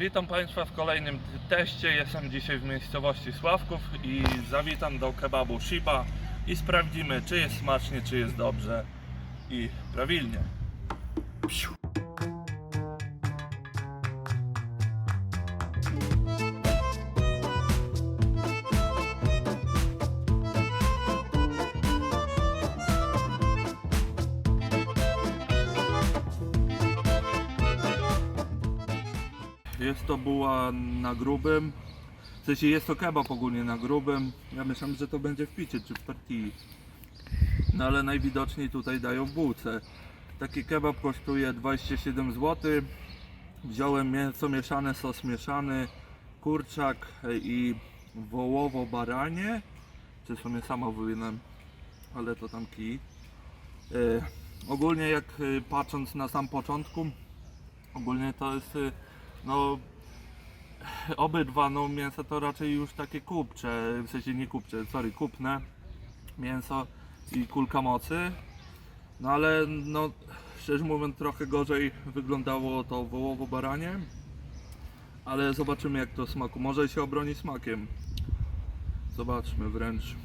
Witam Państwa w kolejnym teście. Jestem dzisiaj w miejscowości Sławków i zawitam do kebabu Shiba i sprawdzimy, czy jest smacznie, czy jest dobrze i prawilnie. Psiu. Jest to buła na grubym. W sensie jest to kebab ogólnie na grubym. Ja myślałem, że to będzie w picie czy w partii. No ale najwidoczniej tutaj dają w bułce. Taki kebab kosztuje 27 zł. Wziąłem mięso mieszane, sos mieszany, kurczak i wołowo-baranie. Czy w sumie samo wyvinę, ale to tam kij. E, ogólnie jak e, patrząc na sam początku, ogólnie to jest e, no obydwa no mięso to raczej już takie kupcze, w sensie nie kupcze, sorry, kupne mięso i kulka mocy. No ale no szczerze mówiąc trochę gorzej wyglądało to wołowo baranie. Ale zobaczymy jak to smaku. Może się obroni smakiem. Zobaczmy wręcz.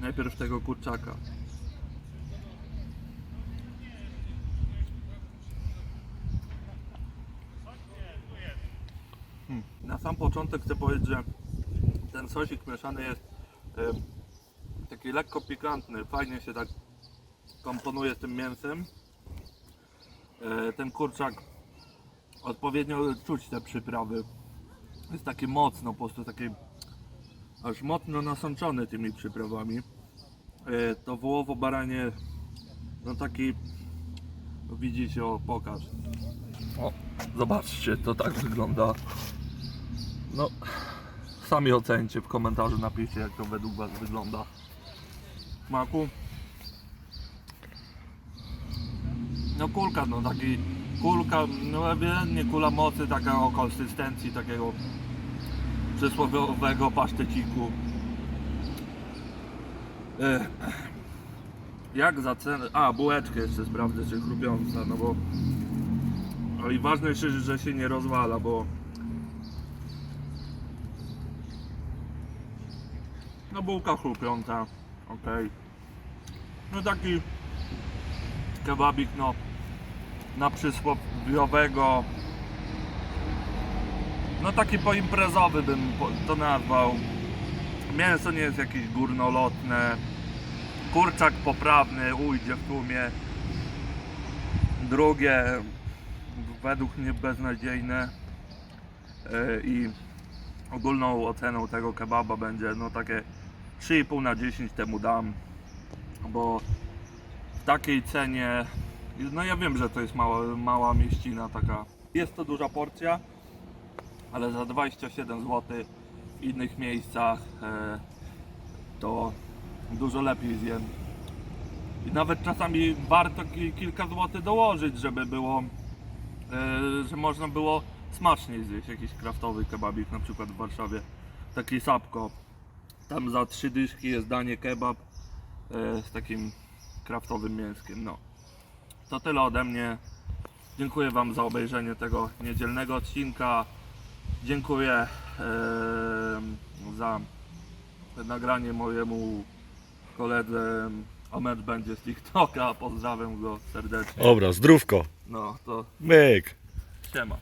Najpierw tego kurczaka. Na sam początek chcę powiedzieć, że ten sosik mieszany jest taki lekko pikantny, fajnie się tak komponuje z tym mięsem. E, ten kurczak odpowiednio czuć te przyprawy. Jest taki mocno, po prostu taki aż mocno nasączony tymi przyprawami. E, to wołowo baranie, no taki widzicie, o pokaż. O, zobaczcie, to tak wygląda. No, sami ocencie w komentarzu, napiszcie jak to według Was wygląda. W Smaku. No kulka, no taki kulka, no ewidentnie kula mocy, taka o konsystencji takiego przysłowiowego paszteciku. Ech. Jak za cenę? A, bułeczkę jeszcze sprawdzę, czy chrupiąca, no bo... No i ważne jest, że się nie rozwala, bo... No bułka chrupiąca, okej. No taki kebabik, no na przysłowiowego no taki poimprezowy bym to nazwał. Mięso nie jest jakieś górnolotne. Kurczak poprawny, ujdzie w tłumie. Drugie, według mnie beznadziejne. Yy, I ogólną oceną tego kebaba będzie no takie 3,5 na 10 temu dam. Bo w takiej cenie, no ja wiem, że to jest mała, mała mieścina taka. Jest to duża porcja, ale za 27 zł w innych miejscach e, to dużo lepiej zjem. I nawet czasami warto ki- kilka złotych dołożyć, żeby było, e, że można było smaczniej zjeść jakiś kraftowy kebabik, na przykład w Warszawie. Taki sapko. Tam za trzy dyszki jest danie kebab e, z takim kraftowym mięskiem. No. To tyle ode mnie. Dziękuję Wam za obejrzenie tego niedzielnego odcinka. Dziękuję em, za nagranie mojemu koledze Omer będzie z TikToka. Pozdrawiam go serdecznie. Dobra, zdrówko. No to Myk. siema.